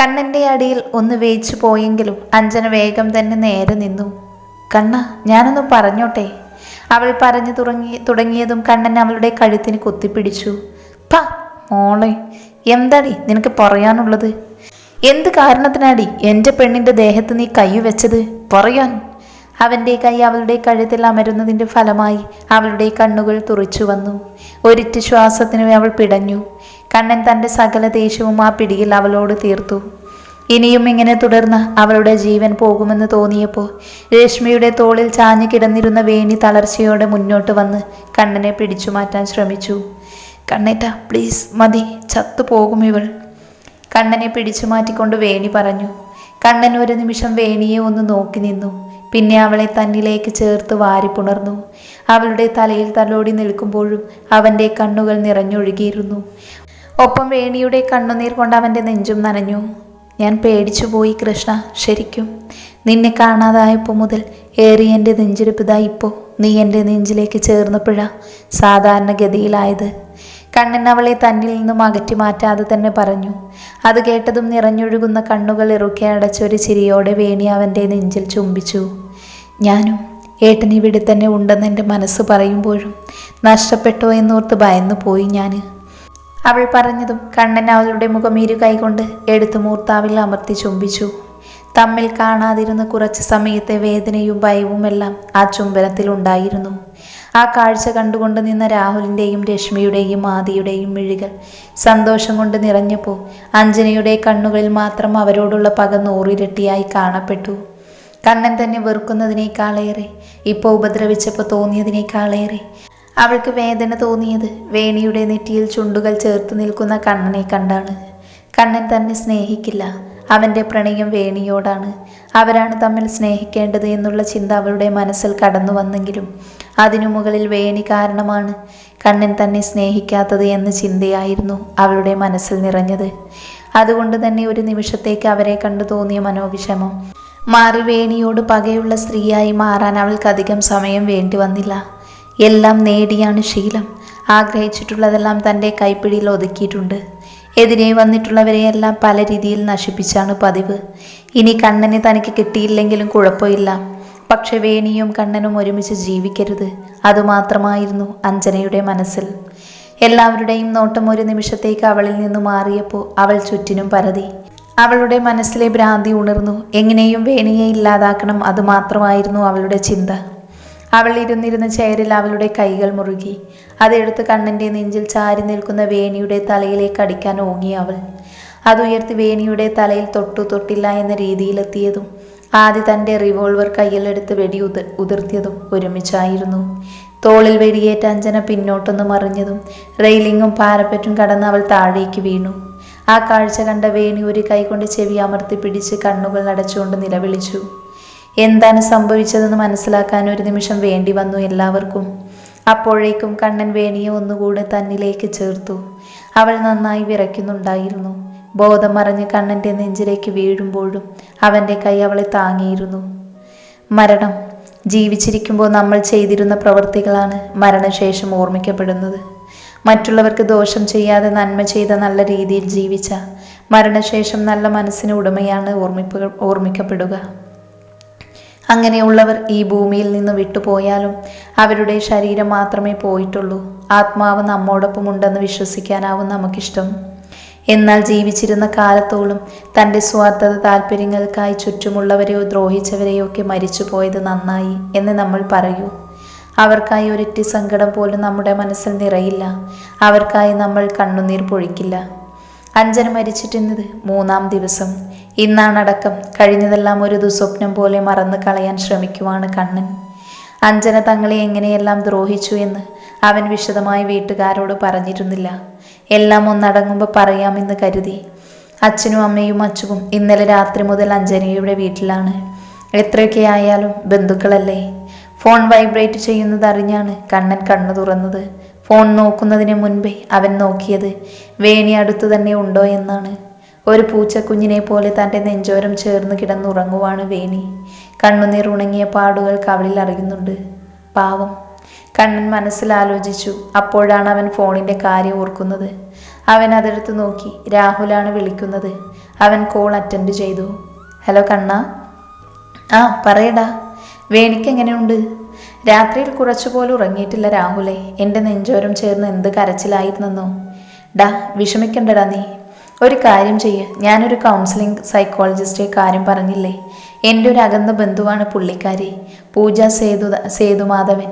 കണ്ണന്റെ അടിയിൽ ഒന്ന് വേച്ചു പോയെങ്കിലും അഞ്ജന വേഗം തന്നെ നേരെ നിന്നു. കണ്ണ ഞാനൊന്ന് പറഞ്ഞോട്ടെ? അവൾ പറഞ്ഞു തുടങ്ങി തുടങ്ങിയതും കണ്ണൻ അവളുടെ കഴുത്തിന് കുത്തിപ്പിടിച്ചു. പ മോളെ എന്താടി നിനക്ക് പറയാനുള്ളത്? എന്ത് കാരണത്തിനാടി എന്റെ പെണ്ണിന്റെ ദേഹത്ത് നീ കൈ വെച്ചത്? പറയാൻ. അവന്റെ കൈ അവളുടെ കഴുത്തിൽ അമരുന്നതിന്റെ ഫലമായി അവളുടെ കണ്ണുകൾ തുറിച്ചു വന്നു. ഒരിറ്റ് ശ്വാസത്തിന് അവൾ പിടഞ്ഞു. കണ്ണൻ തന്റെ സകല ദേഷ്യവും ആ പിടിയിൽ അവളോട് തീർത്തു. ഇനിയും ഇങ്ങനെ തുടർന്ന് അവളുടെ ജീവൻ പോകുമെന്ന് തോന്നിയപ്പോൾ രശ്മിയുടെ തോളിൽ ചാഞ്ഞു കിടന്നിരുന്ന വേണി തളർച്ചയോടെ മുന്നോട്ട് വന്ന് കണ്ണനെ പിടിച്ചു മാറ്റാൻ ശ്രമിച്ചു. കണ്ണേറ്റ പ്ലീസ് മതി ചത്തു പോകും ഇവൾ. കണ്ണനെ പിടിച്ചു മാറ്റിക്കൊണ്ട് വേണി പറഞ്ഞു. കണ്ണൻ ഒരു നിമിഷം വേണിയെ ഒന്ന് നോക്കി നിന്നു. പിന്നെ അവളെ തന്നിലേക്ക് ചേർത്ത് വാരിപ്പുണർന്നു അവളുടെ തലയിൽ തലോടി നിൽക്കുമ്പോഴും അവന്റെ കണ്ണുകൾ നിറഞ്ഞൊഴുകിയിരുന്നു. ഒപ്പം വേണിയുടെ കണ്ണുനീർ കൊണ്ട് അവന്റെ നെഞ്ചും നനഞ്ഞു. ഞാൻ പേടിച്ചുപോയി കൃഷ്ണ. ശരിക്കും. നിന്നെ കാണാതായപ്പോൾ മുതൽ ഏറി എന്റെ നെഞ്ചെടുപ്പതാ ഇപ്പോൾ നീ എന്റെ നെഞ്ചിലേക്ക് ചേർന്നപ്പോഴാ സാധാരണഗതിയിലായത്. കണ്ണൻ അവളെ തന്നിൽ നിന്നും അകറ്റി മാറ്റാതെ തന്നെ പറഞ്ഞു. അത് കേട്ടതും നിറഞ്ഞൊഴുകുന്ന കണ്ണുകൾ ഇറുക്കെ അടച്ചൊരു ചിരിയോടെ വേണി അവന്റെ നെഞ്ചിൽ ചുംബിച്ചു. ഞാനും ഏട്ടൻ ഇവിടെ തന്നെ ഉണ്ടെന്ന് എന്റെ മനസ്സ് പറയുമ്പോഴും നഷ്ടപ്പെട്ടോ എന്നോർത്ത് ഭയന്നു പോയി ഞാൻ അവൾ പറഞ്ഞതും കണ്ണൻ അവളുടെ മുഖം ഇരു കൈകൊണ്ട് എടുത്തു മൂർത്താവിൽ അമർത്തി ചുംബിച്ചു. തമ്മിൽ കാണാതിരുന്ന കുറച്ച് സമയത്തെ വേദനയും ഭയവുമെല്ലാം ആ ചുംബനത്തിൽ ഉണ്ടായിരുന്നു. ആ കാഴ്ച കണ്ടുകൊണ്ട് നിന്ന രാഹുലിന്റെയും രശ്മിയുടെയും ആദിയുടെയും മിഴികൾ സന്തോഷം കൊണ്ട് നിറഞ്ഞപ്പോൾ അഞ്ജനയുടെ കണ്ണുകളിൽ മാത്രം അവരോടുള്ള പക നൂറിരട്ടിയായി കാണപ്പെട്ടു. കണ്ണൻ തന്നെ വെറുക്കുന്നതിനേക്കാളേറെ ഇപ്പോൾ ഉപദ്രവിച്ചപ്പോൾ തോന്നിയതിനേക്കാളേറെ അവൾക്ക് വേദന തോന്നിയത്. വേണിയുടെ നെറ്റിയിൽ ചുണ്ടുകൾ ചേർത്ത് നിൽക്കുന്ന കണ്ണനെ കണ്ടാണ്. കണ്ണൻ തന്നെ സ്നേഹിക്കില്ല. അവന്റെ പ്രണയം വേണിയോടാണ്. അവരാണ് തമ്മിൽ സ്നേഹിക്കേണ്ടത് എന്നുള്ള ചിന്ത അവളുടെ മനസ്സിൽ കടന്നു വന്നെങ്കിലും അതിനു മുകളിൽ വേണി കാരണമാണ് കണ്ണൻ തന്നെ സ്നേഹിക്കാത്തത് എന്ന ചിന്തയായിരുന്നു അവളുടെ മനസ്സിൽ നിറഞ്ഞത്. അതുകൊണ്ട് തന്നെ ഒരു നിമിഷത്തേക്ക് അവരെ കണ്ടു തോന്നിയ മനോവിഷമം. മാറി വേണിയോട് പകയുള്ള സ്ത്രീയായി മാറാൻ അവൾക്കധികം സമയം വേണ്ടി വന്നില്ല. എല്ലാം നേടിയാണ് ശീലം. ആഗ്രഹിച്ചിട്ടുള്ളതെല്ലാം തന്റെ കൈപ്പിടിയിൽ ഒതുക്കിയിട്ടുണ്ട്. എതിരെ വന്നിട്ടുള്ളവരെയെല്ലാം പല രീതിയിൽ നശിപ്പിച്ചാണ് പതിവ്. ഇനി കണ്ണനെ തനിക്ക് കിട്ടിയില്ലെങ്കിലും കുഴപ്പമില്ല. പക്ഷെ വേണിയും കണ്ണനും ഒരുമിച്ച് ജീവിക്കരുത്. അതുമാത്രമായിരുന്നു അഞ്ജനയുടെ മനസ്സിൽ. എല്ലാവരുടെയും നോട്ടം ഒരു നിമിഷത്തേക്ക് അവളിൽ നിന്ന് മാറിയപ്പോൾ അവൾ ചുറ്റിനും പരതി. അവളുടെ മനസ്സിലെ ഭ്രാന്തി ഉണർന്നു. എങ്ങനെയും വേണിയെ ഇല്ലാതാക്കണം അതുമാത്രമായിരുന്നു അവളുടെ ചിന്ത. അവൾ ഇരുന്നിരുന്ന ചെയറിൽ അവളുടെ കൈകൾ മുറുകി. അതെടുത്ത് കണ്ണന്റെ നെഞ്ചിൽ ചാരി നിൽക്കുന്ന വേണിയുടെ തലയിലേക്ക് അടിക്കാൻ ഓങ്ങി അവൾ. അതുയർത്തി വേണിയുടെ തലയിൽ തൊട്ടു തൊട്ടില്ല എന്ന രീതിയിലെത്തിയതും ആദ്യ തന്റെ റിവോൾവർ കയ്യിലെടുത്ത് വെടി ഉതിർ ഉതിർത്തിയതും ഒരുമിച്ചായിരുന്നു. തോളിൽ വെടിയേറ്റ അഞ്ജന പിന്നോട്ടൊന്ന് മറിഞ്ഞതും റെയിലിങ്ങും പാരപ്പറ്റും കടന്ന് അവൾ താഴേക്ക് വീണു. ആ കാഴ്ച കണ്ട വേണി ഒരു കൈകൊണ്ട് ചെവി അമർത്തി പിടിച്ച് കണ്ണുകൾ അടച്ചുകൊണ്ട് നിലവിളിച്ചു. എന്താണ് സംഭവിച്ചതെന്ന് മനസ്സിലാക്കാൻ ഒരു നിമിഷം വേണ്ടി വന്നു എല്ലാവർക്കും. അപ്പോഴേക്കും കണ്ണൻ വേണിയെ ഒന്നുകൂടെ തന്നിലേക്ക് ചേർത്തു. അവൾ നന്നായി വിറയ്ക്കുന്നുണ്ടായിരുന്നു. ബോധം മറിഞ്ഞ് കണ്ണന്റെ നെഞ്ചിലേക്ക് വീഴുമ്പോഴും അവന്റെ കൈ അവളെ താങ്ങിയിരുന്നു. മരണം. ജീവിച്ചിരിക്കുമ്പോൾ നമ്മൾ ചെയ്തിരുന്ന പ്രവൃത്തികളാണ് മരണശേഷം ഓർമ്മിക്കപ്പെടുന്നത്. മറ്റുള്ളവർക്ക് ദോഷം ചെയ്യാതെ നന്മ ചെയ്ത നല്ല രീതിയിൽ ജീവിച്ച മരണശേഷം നല്ല മനസ്സിന് ഉടമയാണ് ഓർമ്മിപ്പ് ഓർമ്മിക്കപ്പെടുക. അങ്ങനെയുള്ളവർ ഈ ഭൂമിയിൽ നിന്ന് വിട്ടുപോയാലും അവരുടെ ശരീരം മാത്രമേ പോയിട്ടുള്ളൂ. ആത്മാവ് നമ്മോടൊപ്പം ഉണ്ടെന്ന് വിശ്വസിക്കാനാവും നമുക്കിഷ്ടം. എന്നാൽ ജീവിച്ചിരുന്ന കാലത്തോളം തന്റെ സ്വാർത്ഥത താല്പര്യങ്ങൾക്കായി ചുറ്റുമുള്ളവരെയോ ദ്രോഹിച്ചവരെയോ ഒക്കെ മരിച്ചു പോയത് നന്നായി എന്ന് നമ്മൾ പറയൂ. അവർക്കായി ഒരിറ്റി സങ്കടം പോലും നമ്മുടെ മനസ്സിൽ നിറയില്ല. അവർക്കായി നമ്മൾ കണ്ണുനീർ പൊഴിക്കില്ല. അഞ്ജന മരിച്ചിട്ടിന്നത് മൂന്നാം ദിവസം. ഇന്നാണടക്കം കഴിഞ്ഞതെല്ലാം ഒരു ദുസ്വപ്നം പോലെ മറന്നു കളയാൻ ശ്രമിക്കുവാണ് കണ്ണൻ അഞ്ജന തങ്ങളെ എങ്ങനെയെല്ലാം ദ്രോഹിച്ചു എന്ന് അവൻ വിശദമായി വീട്ടുകാരോട് പറഞ്ഞിരുന്നില്ല. എല്ലാം ഒന്നടങ്ങുമ്പോൾ പറയാമെന്ന് കരുതി. അച്ഛനും അമ്മയും അച്ഛനും ഇന്നലെ രാത്രി മുതൽ അഞ്ജനയുടെ വീട്ടിലാണ്. എത്രയൊക്കെ ആയാലും ബന്ധുക്കളല്ലേ? ഫോൺ വൈബ്രേറ്റ് ചെയ്യുന്നത് അറിഞ്ഞാണ് കണ്ണൻ കണ്ണു തുറന്നത്. ഫോൺ നോക്കുന്നതിന് മുൻപേ അവൻ നോക്കിയത് വേണി അടുത്തു തന്നെ ഉണ്ടോ എന്നാണ്. ഒരു പൂച്ചക്കുഞ്ഞിനെ പോലെ തന്റെ നെഞ്ചോരം ചേർന്ന് കിടന്നുറങ്ങുവാണ് വേണി. കണ്ണുനീർ ഉണങ്ങിയ പാടുകൾ കവളിൽ അറിയുന്നുണ്ട്. പാവം. കണ്ണൻ മനസ്സിൽ ആലോചിച്ചു അപ്പോഴാണ് അവൻ ഫോണിന്റെ കാര്യം ഓർക്കുന്നത്. അവൻ അതെടുത്ത് നോക്കി. രാഹുലാണ് വിളിക്കുന്നത്. അവൻ കോൾ അറ്റൻഡ് ചെയ്തു. ഹലോ കണ്ണ. ആ പറയടാ. വേണിക്ക് എങ്ങനെയുണ്ട് രാത്രിയിൽ കുറച്ചുപോലും ഉറങ്ങിയിട്ടില്ല രാഹുലെ. എന്റെ നെഞ്ചോരം ചേർന്ന് എന്ത് കരച്ചിലായിരുന്നെന്നോ. ഡാ വിഷമിക്കണ്ടടാ നീ. ഒരു കാര്യം ചെയ്യ്. ഞാനൊരു കൗൺസിലിംഗ് സൈക്കോളജിസ്റ്റെ കാര്യം പറഞ്ഞില്ലേ. എന്റെ ഒരു അകന്ന ബന്ധുവാണ് പുള്ളിക്കാരി. പൂജ സേതു സേതുമാധവൻ.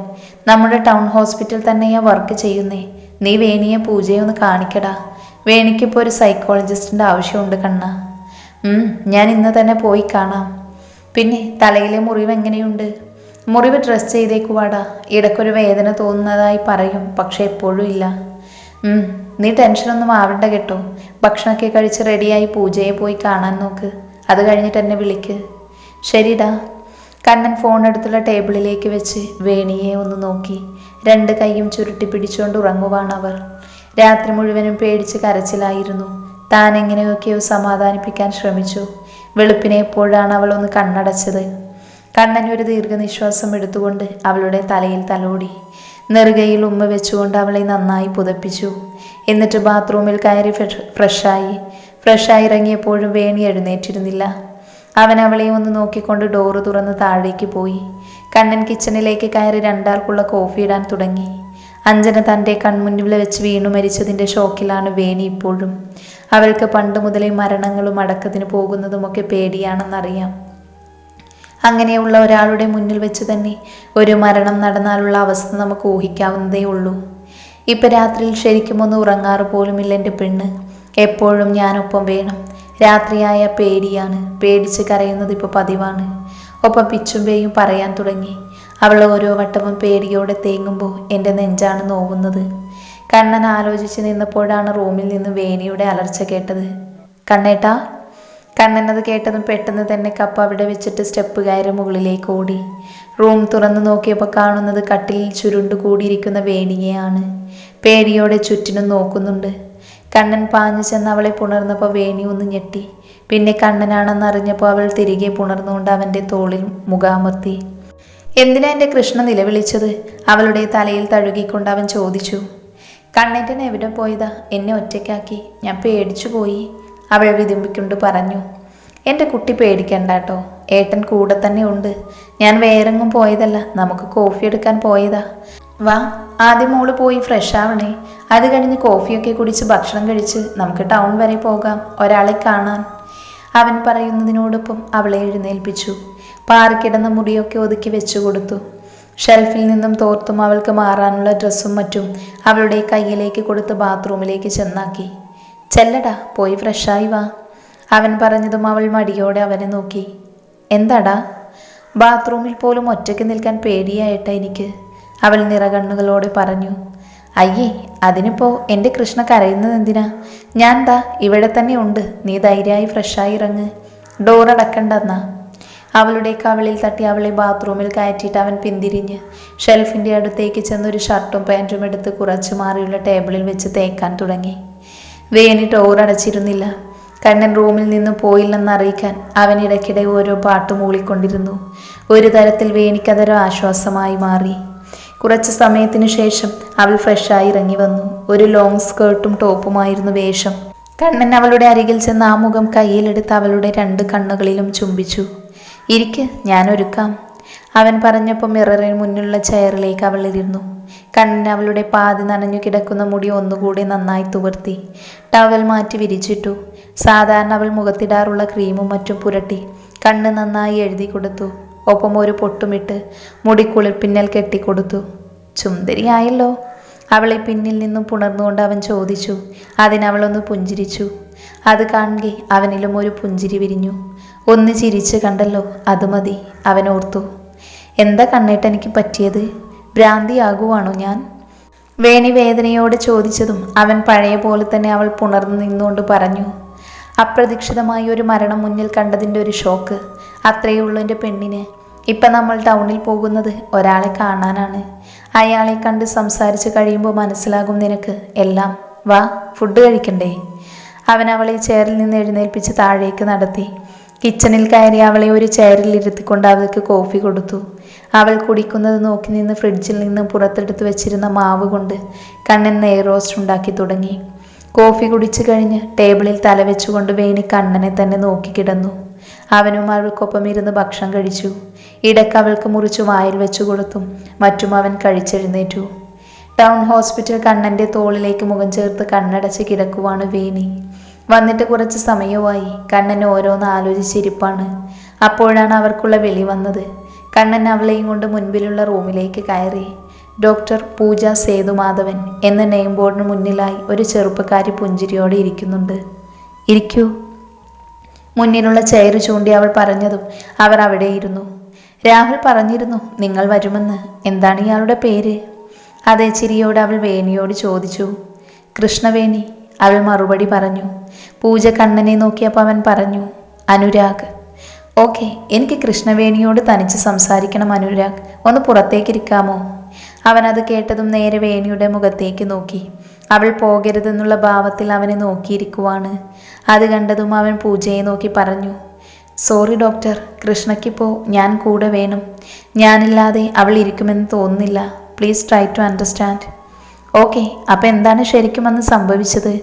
നമ്മുടെ ടൗൺ ഹോസ്പിറ്റൽ തന്നെയാ വർക്ക് ചെയ്യുന്നേ. നീ വേണിയെ പൂജയെ ഒന്ന് കാണിക്കടാ. വേണിക്കിപ്പോൾ ഒരു സൈക്കോളജിസ്റ്റിന്റെ ആവശ്യമുണ്ട് കണ്ണ. ഞാൻ ഇന്ന് തന്നെ പോയി കാണാം. പിന്നെ തലയിലെ മുറിവ് എങ്ങനെയുണ്ട്? മുറിവ് ഡ്രസ് ചെയ്തേക്കുവാടാ. ഇടയ്ക്കൊരു വേദന തോന്നുന്നതായി പറയും പക്ഷെ എപ്പോഴും ഇല്ല. നീ ടെൻഷനൊന്നും ആവണ്ട കേട്ടോ. ഭക്ഷണമൊക്കെ കഴിച്ച് റെഡിയായി പൂജയെ പോയി കാണാൻ നോക്ക്. അത് കഴിഞ്ഞിട്ട് എന്നെ വിളിക്ക്. ശരിടാ. കണ്ണൻ ഫോൺ എടുത്തുള്ള ടേബിളിലേക്ക് വെച്ച് വേണിയെ ഒന്ന് നോക്കി. രണ്ട് കൈയും ചുരുട്ടി പിടിച്ചുകൊണ്ട് ഉറങ്ങുവാണ് അവർ. രാത്രി മുഴുവനും പേടിച്ച് കരച്ചിലായിരുന്നു. താൻ എങ്ങനെയൊക്കെയോ സമാധാനിപ്പിക്കാൻ ശ്രമിച്ചു. വെളുപ്പിനെ എപ്പോഴാണ് അവൾ ഒന്ന് കണ്ണടച്ചത്? കണ്ണൻ ഒരു ദീർഘനിശ്വാസം എടുത്തുകൊണ്ട് അവളുടെ തലയിൽ തലോടി. നെറുകയിൽ ഉമ്മ വെച്ചുകൊണ്ട് അവളെ നന്നായി പുതപ്പിച്ചു. എന്നിട്ട് ബാത്റൂമിൽ കയറി ഫ്രഷ് ഫ്രഷായി. ഫ്രഷായി ഇറങ്ങിയപ്പോഴും വേണി എഴുന്നേറ്റിരുന്നില്ല. അവൻ അവളെ ഒന്ന് നോക്കിക്കൊണ്ട് ഡോറ് തുറന്ന് താഴേക്ക് പോയി. കണ്ണൻ കിച്ചണിലേക്ക് കയറി രണ്ടാൾക്കുള്ള കോഫി ഇടാൻ തുടങ്ങി. അഞ്ജന തന്റെ കൺമുന്നിൽ വെച്ച് വീണു മരിച്ചതിന്റെ ഷോക്കിലാണ് വേണി ഇപ്പോഴും. അവൾക്ക് പണ്ട് മുതലേ മരണങ്ങളും അടക്കത്തിന് പോകുന്നതുമൊക്കെ പേടിയാണെന്നറിയാം. അങ്ങനെയുള്ള ഒരാളുടെ മുന്നിൽ വെച്ച് തന്നെ ഒരു മരണം നടന്നാലുള്ള അവസ്ഥ നമുക്ക് ഊഹിക്കാവുന്നതേ ഉള്ളൂ. ഇപ്പം രാത്രിയിൽ ശരിക്കും ഒന്ന് ഉറങ്ങാറ് പോലുമില്ല എന്റെ പെണ്ണ്. എപ്പോഴും ഞാനൊപ്പം വേണം. രാത്രിയായ പേടിയാണ്. പേടിച്ച് കരയുന്നത് ഇപ്പോൾ പതിവാണ്. ഒപ്പം പിച്ചും പേയും പറയാൻ തുടങ്ങി. അവൾ ഓരോ വട്ടവും പേടിയോടെ തേങ്ങുമ്പോൾ എന്റെ നെഞ്ചാണ് നോവുന്നത്. കണ്ണൻ ആലോചിച്ച് നിന്നപ്പോഴാണ് റൂമിൽ നിന്ന് വേണിയുടെ അലർച്ച കേട്ടത്. കണ്ണേട്ടാ കണ്ണൻ അത് കേട്ടതും പെട്ടെന്ന് തന്നെ കപ്പ് അവിടെ വെച്ചിട്ട് സ്റ്റെപ്പ് കയറി മുകളിലേക്ക് ഓടി. റൂം തുറന്നു നോക്കിയപ്പോൾ കാണുന്നത് കട്ടിലിൽ ചുരുണ്ടു കൂടിയിരിക്കുന്ന വേണിയെയാണ് പേടിയോടെ ചുറ്റിനും നോക്കുന്നുണ്ട്. കണ്ണൻ പാഞ്ഞു ചെന്ന് അവളെ പുണർന്നപ്പോൾ വേണി ഒന്ന് ഞെട്ടി. പിന്നെ കണ്ണനാണെന്ന് അറിഞ്ഞപ്പോൾ അവൾ തിരികെ പുണർന്നുകൊണ്ട് അവന്റെ തോളിൽ മുഖാമർത്തി എന്തിനാ എന്റെ കൃഷ്ണ നിലവിളിച്ചത്? അവളുടെ തലയിൽ തഴുകിക്കൊണ്ട് അവൻ ചോദിച്ചു. കണ്ണേറ്റൻ എവിടെ പോയതാ. എന്നെ ഒറ്റയ്ക്കാക്കി. ഞാൻ പേടിച്ചു പോയി. അവൾ വിതുമ്പിക്കൊണ്ട് പറഞ്ഞു എന്റെ കുട്ടി പേടിക്കണ്ട കേട്ടോ. ഏട്ടൻ കൂടെ തന്നെ ഉണ്ട്. ഞാൻ വേറെങ്ങും പോയതല്ല. നമുക്ക് കോഫി എടുക്കാൻ പോയതാ. വാ ആദ്യം മോൾ പോയി ഫ്രഷ് ആവണേ. അത് കഴിഞ്ഞ് കോഫിയൊക്കെ കുടിച്ച് ഭക്ഷണം കഴിച്ച് നമുക്ക് ടൗൺ വരെ പോകാം. ഒരാളെ കാണാൻ. അവൻ പറയുന്നതിനോടൊപ്പം അവളെ എഴുന്നേൽപ്പിച്ചു. പാറിക്കിടന്ന മുറിയൊക്കെ ഒതുക്കി വെച്ചു കൊടുത്തു. ഷെൽഫിൽ നിന്നും തോർത്തും അവൾക്ക് മാറാനുള്ള ഡ്രസ്സും മറ്റും അവളുടെ കയ്യിലേക്ക് കൊടുത്ത് ബാത്റൂമിലേക്ക് ചെന്നാക്കി. ചെല്ലടാ പോയി ഫ്രഷായി വാ. അവൻ പറഞ്ഞതും അവൾ മടിയോടെ അവനെ നോക്കി. എന്താടാ? ബാത്റൂമിൽ പോലും ഒറ്റയ്ക്ക് നിൽക്കാൻ പേടിയായിട്ട എനിക്ക്. അവൾ നിറകണ്ണുകളോടെ പറഞ്ഞു. അയ്യേ അതിനിപ്പോ എന്റെ കൃഷ്ണ കരയുന്നത് എന്തിനാ? ഞാൻ ദാ ഇവിടെ തന്നെ ഉണ്ട്. നീ ധൈര്യമായി ഫ്രഷായി ഇറങ്ങ്. ഡോർ അടക്കണ്ടെന്നാ. അവളുടെ കവളിൽ തട്ടി അവളെ ബാത്റൂമിൽ കയറ്റിയിട്ട് അവൻ പിന്തിരിഞ്ഞ് ഷെൽഫിന്റെ അടുത്തേക്ക് ചെന്നൊരു ഷർട്ടും പാന്റും എടുത്ത് കുറച്ചു മാറിയുള്ള ടേബിളിൽ വെച്ച് തേക്കാൻ തുടങ്ങി. വേണി ടോറടച്ചിരുന്നില്ല കണ്ണൻ റൂമിൽ നിന്ന് പോയില്ലെന്ന് അറിയിക്കാൻ അവൻ ഇടയ്ക്കിടെ ഓരോ പാട്ട് മൂളിക്കൊണ്ടിരുന്നു ഒരു തരത്തിൽ വേണിക്കതൊരു ആശ്വാസമായി മാറി. കുറച്ച് സമയത്തിനു ശേഷം അവൾ ഫ്രഷായി ഇറങ്ങി വന്നു. ഒരു ലോങ് സ്കേർട്ടും ടോപ്പുമായിരുന്നു വേഷം. കണ്ണൻ അവളുടെ അരികിൽ ചെന്ന് ആ മുഖം കയ്യിലെടുത്ത് അവളുടെ രണ്ട് കണ്ണുകളിലും ചുംബിച്ചു. ഇരിക്ക് ഞാൻ ഒരുക്കാം. അവൻ പറഞ്ഞപ്പോൾ മിററിന് മുന്നിലുള്ള ചെയറിലേക്ക് അവൾ ഇരുന്നു. കണ്ണിന് അവളുടെ പാതി നനഞ്ഞു കിടക്കുന്ന മുടി ഒന്നുകൂടി നന്നായി തുവർത്തി. ടവൽ മാറ്റി വിരിച്ചിട്ടു. സാധാരണ അവൾ മുഖത്തിടാറുള്ള ക്രീമും മറ്റും പുരട്ടി. കണ്ണ് നന്നായി എഴുതി കൊടുത്തു. ഒപ്പം ഒരു പൊട്ടുമിട്ട് മുടി കുളിർപ്പിന്നൽ കെട്ടിക്കൊടുത്തു. ചുന്ദരിയായല്ലോ അവളെ പിന്നിൽ നിന്നും പുണർന്നുകൊണ്ട് അവൻ ചോദിച്ചു. അതിനവളൊന്ന് പുഞ്ചിരിച്ചു. അത് കാണുകെ അവനിലും ഒരു പുഞ്ചിരി വിരിഞ്ഞു. ഒന്ന് ചിരിച്ച് കണ്ടല്ലോ അത് മതി അവൻ ഓർത്തു. എന്താ കണ്ണേട്ട് എനിക്ക് പറ്റിയത്? ഭ്രാന്തിയാകുവാണോ ഞാൻ? വേണി വേദനയോട് ചോദിച്ചതും അവൻ പഴയ പോലെ തന്നെ അവൾ പുണർന്നു നിന്നുകൊണ്ട് പറഞ്ഞു അപ്രതീക്ഷിതമായി ഒരു മരണം മുന്നിൽ കണ്ടതിന്റെ ഒരു ഷോക്ക്. അത്രയേ ഉള്ളൂ എന്റെ പെണ്ണിന്. ഇപ്പം നമ്മൾ ടൗണിൽ പോകുന്നത് ഒരാളെ കാണാനാണ്. അയാളെ കണ്ട് സംസാരിച്ച് കഴിയുമ്പോൾ മനസ്സിലാകും നിനക്ക് എല്ലാം. വാ ഫുഡ് കഴിക്കണ്ടേ? അവൻ അവളെ ചെയറിൽ നിന്ന് എഴുന്നേൽപ്പിച്ച് താഴേക്ക് നടത്തി. കിച്ചണിൽ കയറി അവളെ ഒരു ചെയറിൽ ഇരുത്തിക്കൊണ്ട് അവൾക്ക് കോഫി കൊടുത്തു. അവൾ കുടിക്കുന്നത് നോക്കി നിന്ന് ഫ്രിഡ്ജിൽ നിന്ന് പുറത്തെടുത്ത് വെച്ചിരുന്ന മാവ് കൊണ്ട് കണ്ണൻ നെയ് റോസ്റ്റ് ഉണ്ടാക്കി തുടങ്ങി. കോഫി കുടിച്ചു കഴിഞ്ഞ് ടേബിളിൽ തലവെച്ചുകൊണ്ട് വേണി കണ്ണനെ തന്നെ നോക്കി കിടന്നു. അവനും അവൾക്കൊപ്പം ഇരുന്ന് ഭക്ഷണം കഴിച്ചു. ഇടയ്ക്ക് അവൾക്ക് മുറിച്ചു വായിൽ വെച്ചു കൊടുത്തും മറ്റും അവൻ കഴിച്ചെഴുന്നേറ്റു. ടൗൺ ഹോസ്പിറ്റൽ കണ്ണന്റെ തോളിലേക്ക് മുഖം ചേർത്ത് കണ്ണടച്ച് കിടക്കുവാണ് വേണി. വന്നിട്ട് കുറച്ച് സമയമായി കണ്ണൻ ഓരോന്ന് ആലോചിച്ചിരിപ്പാണ് അപ്പോഴാണ് അവർക്കുള്ള വെളി വന്നത്. കണ്ണൻ അവളെയും കൊണ്ട് മുൻപിലുള്ള റൂമിലേക്ക് കയറി. ഡോക്ടർ പൂജ സേതുമാധവൻ എന്ന നെയിം ബോർഡിന് മുന്നിലായി ഒരു ചെറുപ്പക്കാരി പുഞ്ചിരിയോടെ ഇരിക്കുന്നുണ്ട്. ഇരിക്കൂ. മുന്നിലുള്ള ചെയർ ചൂണ്ടി അവൾ പറഞ്ഞതും അവർ അവിടെ ഇരുന്നു. രാഹുൽ പറഞ്ഞിരുന്നു നിങ്ങൾ വരുമെന്ന്. എന്താണ് ഇയാളുടെ പേര്? അതേ ചിരിയോട് അവൾ വേണിയോട് ചോദിച്ചു. കൃഷ്ണവേണി അവൾ മറുപടി പറഞ്ഞു. പൂജ കണ്ണനെ നോക്കിയപ്പോൾ അവൻ പറഞ്ഞു അനുരാഗ്. ഓക്കെ എനിക്ക് കൃഷ്ണവേണിയോട് തനിച്ച് സംസാരിക്കണം അനുരാഗ് ഒന്ന് പുറത്തേക്കിരിക്കാമോ? അത് കേട്ടതും നേരെ വേണിയുടെ മുഖത്തേക്ക് നോക്കി. അവൾ പോകരുതെന്നുള്ള ഭാവത്തിൽ അവനെ നോക്കിയിരിക്കുവാണ്. അത് കണ്ടതും അവൻ പൂജയെ നോക്കി പറഞ്ഞു സോറി ഡോക്ടർ കൃഷ്ണയ്ക്കിപ്പോൾ ഞാൻ കൂടെ വേണം. ഞാനില്ലാതെ അവൾ ഇരിക്കുമെന്ന് തോന്നുന്നില്ല. Please try to understand. Okay അപ്പം എന്താണ് ശരിക്കും അന്ന് സംഭവിച്ചത്?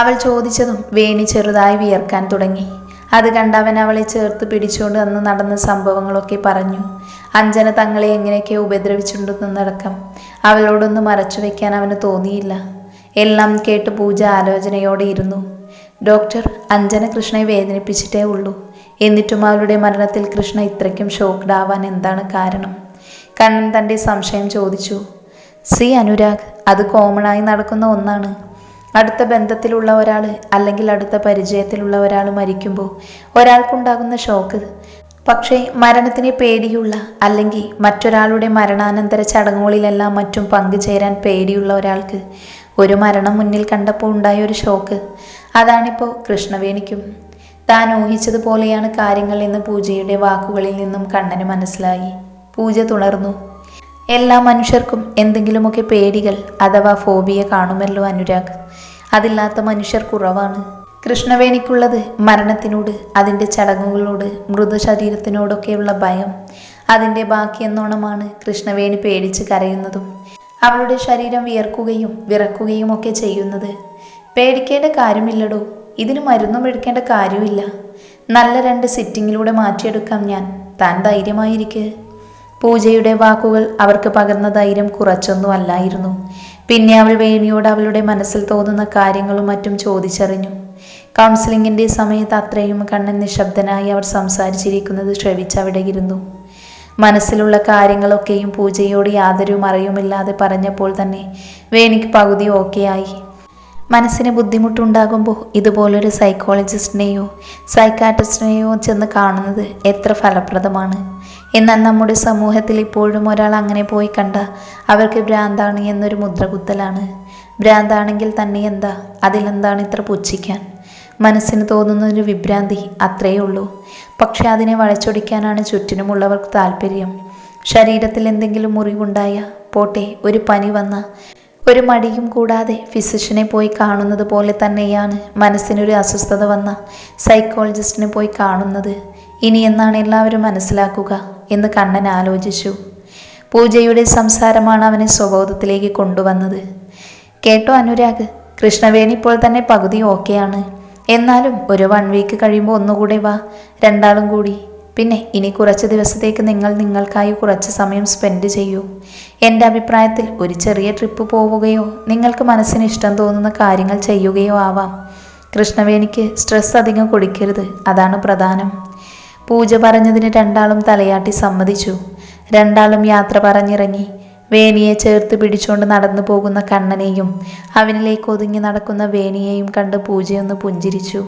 അവൾ ചോദിച്ചതും വേണി ചെറുതായി വിയർക്കാൻ തുടങ്ങി. അത് കണ്ട് അവൻ അവളെ ചേർത്ത് പിടിച്ചുകൊണ്ട് അന്ന് നടന്ന സംഭവങ്ങളൊക്കെ പറഞ്ഞു. അഞ്ജന തങ്ങളെ എങ്ങനെയൊക്കെ ഉപദ്രവിച്ചിട്ടുണ്ടെന്നടക്കം അവളോടൊന്ന് മറച്ചു വെക്കാൻ അവന് തോന്നിയില്ല. എല്ലാം കേട്ട് പൂജ ആലോചനയോടെ ഇരുന്നു. ഡോക്ടർ അഞ്ജന കൃഷ്ണയെ വേദനിപ്പിച്ചിട്ടേ ഉള്ളൂ. എന്നിട്ടും അവളുടെ മരണത്തിൽ കൃഷ്ണ ഇത്രയ്ക്കും ഷോക്ക്ഡ് ആവാൻ എന്താണ് കാരണം? കണ്ണൻ തന്റെ സംശയം ചോദിച്ചു. സി അനുരാഗ് അത് കോമണായി നടക്കുന്ന ഒന്നാണ്. അടുത്ത ബന്ധത്തിലുള്ള ഒരാൾ അല്ലെങ്കിൽ അടുത്ത പരിചയത്തിലുള്ള ഒരാൾ മരിക്കുമ്പോൾ ഒരാൾക്കുണ്ടാകുന്ന ഷോക്ക്. പക്ഷേ മരണത്തിനെ പേടിയുള്ള അല്ലെങ്കിൽ മറ്റൊരാളുടെ മരണാനന്തര ചടങ്ങുകളിലെല്ലാം മറ്റും പങ്കുചേരാൻ പേടിയുള്ള ഒരാൾക്ക് ഒരു മരണം മുന്നിൽ കണ്ടപ്പോൾ ഉണ്ടായ ഒരു ഷോക്ക്. അതാണിപ്പോൾ കൃഷ്ണവേണിക്കും. താൻ ഊഹിച്ചതുപോലെയാണ് കാര്യങ്ങൾ എന്ന് പൂജയുടെ വാക്കുകളിൽ നിന്നും കണ്ണന് മനസ്സിലായി. പൂജ തുടർന്നു എല്ലാ മനുഷ്യർക്കും എന്തെങ്കിലുമൊക്കെ പേടികൾ അഥവാ ഫോബിയ കാണുമല്ലോ അനുരാഗ്. അതില്ലാത്ത മനുഷ്യർ കുറവാണ്. കൃഷ്ണവേണിക്കുള്ളത് മരണത്തിനോട് അതിന്റെ ചടങ്ങുകളോട് മൃതശരീരത്തിനോടൊക്കെയുള്ള ഭയം. അതിന്റെ ബാക്കി എന്നോണമാണ് കൃഷ്ണവേണി പേടിച്ച് കരയുന്നതും. അവളുടെ ശരീരം വിയർക്കുകയും വിറക്കുകയും ഒക്കെ ചെയ്യുന്നത്. പേടിക്കേണ്ട കാര്യമില്ലടോ. ഇതിന് മരുന്നും എടുക്കേണ്ട കാര്യമില്ല. നല്ല രണ്ട് സിറ്റിങ്ങിലൂടെ മാറ്റിയെടുക്കാം ഞാൻ. താൻ ധൈര്യമായിരിക്കെ. പൂജയുടെ വാക്കുകൾ അവർക്ക് പകർന്ന ധൈര്യം കുറച്ചൊന്നും അല്ലായിരുന്നു. പിന്നെ അവൾ വേണിയോട് അവളുടെ മനസ്സിൽ തോന്നുന്ന കാര്യങ്ങളും മറ്റും ചോദിച്ചറിഞ്ഞു. കൗൺസിലിങ്ങിന്റെ സമയത്ത് അത്രയും കണ്ണൻ നിശബ്ദനായി അവർ സംസാരിച്ചിരിക്കുന്നത് ശ്രവിച്ചവിടെ ഇരുന്നു മനസ്സിലുള്ള കാര്യങ്ങളൊക്കെയും പൂജയോട് യാതൊരു മറയുമില്ലാതെ പറഞ്ഞപ്പോൾ തന്നെ വേണിക്ക് പകുതി ഓക്കെയായി. മനസ്സിന് ബുദ്ധിമുട്ടുണ്ടാകുമ്പോൾ ഇതുപോലൊരു സൈക്കോളജിസ്റ്റിനെയോ സൈക്കാട്രിസ്റ്റിനെയോ ചെന്ന് കാണുന്നത് എത്ര ഫലപ്രദമാണ്. എന്നാൽ നമ്മുടെ സമൂഹത്തിൽ ഇപ്പോഴും ഒരാൾ അങ്ങനെ പോയി കണ്ട അവർക്ക് ഭ്രാന്താണ് എന്നൊരു മുദ്രകുത്തലാണ്. ഭ്രാന്താണെങ്കിൽ തന്നെ എന്താ? അതിലെന്താണ് ഇത്ര പുച്ഛിക്കാൻ? മനസ്സിന് തോന്നുന്ന ഒരു വിഭ്രാന്തി അത്രയേ ഉള്ളൂ. പക്ഷെ അതിനെ വളച്ചൊടിക്കാനാണ് ചുറ്റിനുമുള്ളവർക്ക് താല്പര്യം. ശരീരത്തിൽ എന്തെങ്കിലും മുറിവുണ്ടായ പോട്ടെ ഒരു പനി വന്ന ഒരു മടിയും കൂടാതെ ഫിസിഷ്യനെ പോയി കാണുന്നത് പോലെ തന്നെയാണ് മനസ്സിനൊരു അസ്വസ്ഥത വന്ന സൈക്കോളജിസ്റ്റിനെ പോയി കാണുന്നത്. ഇനി എന്നാണ് എല്ലാവരും മനസ്സിലാക്കുക എന്ന് കണ്ണൻ ആലോചിച്ചു. പൂജയുടെ സംസാരമാണ് അവനെ സ്വബോധത്തിലേക്ക് കൊണ്ടുവന്നത്. കേട്ടോ അനുരാഗ് കൃഷ്ണവേണി ഇപ്പോൾ തന്നെ പകുതി ഓക്കെയാണ് എന്നാലും ഒരു വൺ വീക്ക് കഴിയുമ്പോൾ ഒന്നുകൂടെ വാ. രണ്ടാളും കൂടി. പിന്നെ ഇനി കുറച്ച് ദിവസത്തേക്ക് നിങ്ങൾ നിങ്ങൾക്കായി കുറച്ച് സമയം സ്പെൻഡ് ചെയ്യൂ. എന്റെ അഭിപ്രായത്തിൽ ഒരു ചെറിയ ട്രിപ്പ് പോവുകയോ നിങ്ങൾക്ക് മനസ്സിന് ഇഷ്ടം തോന്നുന്ന കാര്യങ്ങൾ ചെയ്യുകയോ ആവാം. കൃഷ്ണവേണിക്ക് സ്ട്രെസ് അധികം കൊടുക്കരുത് അതാണ് പ്രധാനം. പൂജ പറഞ്ഞതിന് രണ്ടാളും തലയാട്ടി സമ്മതിച്ചു. രണ്ടാളും യാത്ര പറഞ്ഞിറങ്ങി. വേണിയെ ചേർത്ത് പിടിച്ചുകൊണ്ട് നടന്നു പോകുന്ന കണ്ണനെയും അവനിലേക്ക് ഒതുങ്ങി നടക്കുന്ന വേണിയെയും കണ്ട് പൂജയൊന്ന് പുഞ്ചിരിച്ചു.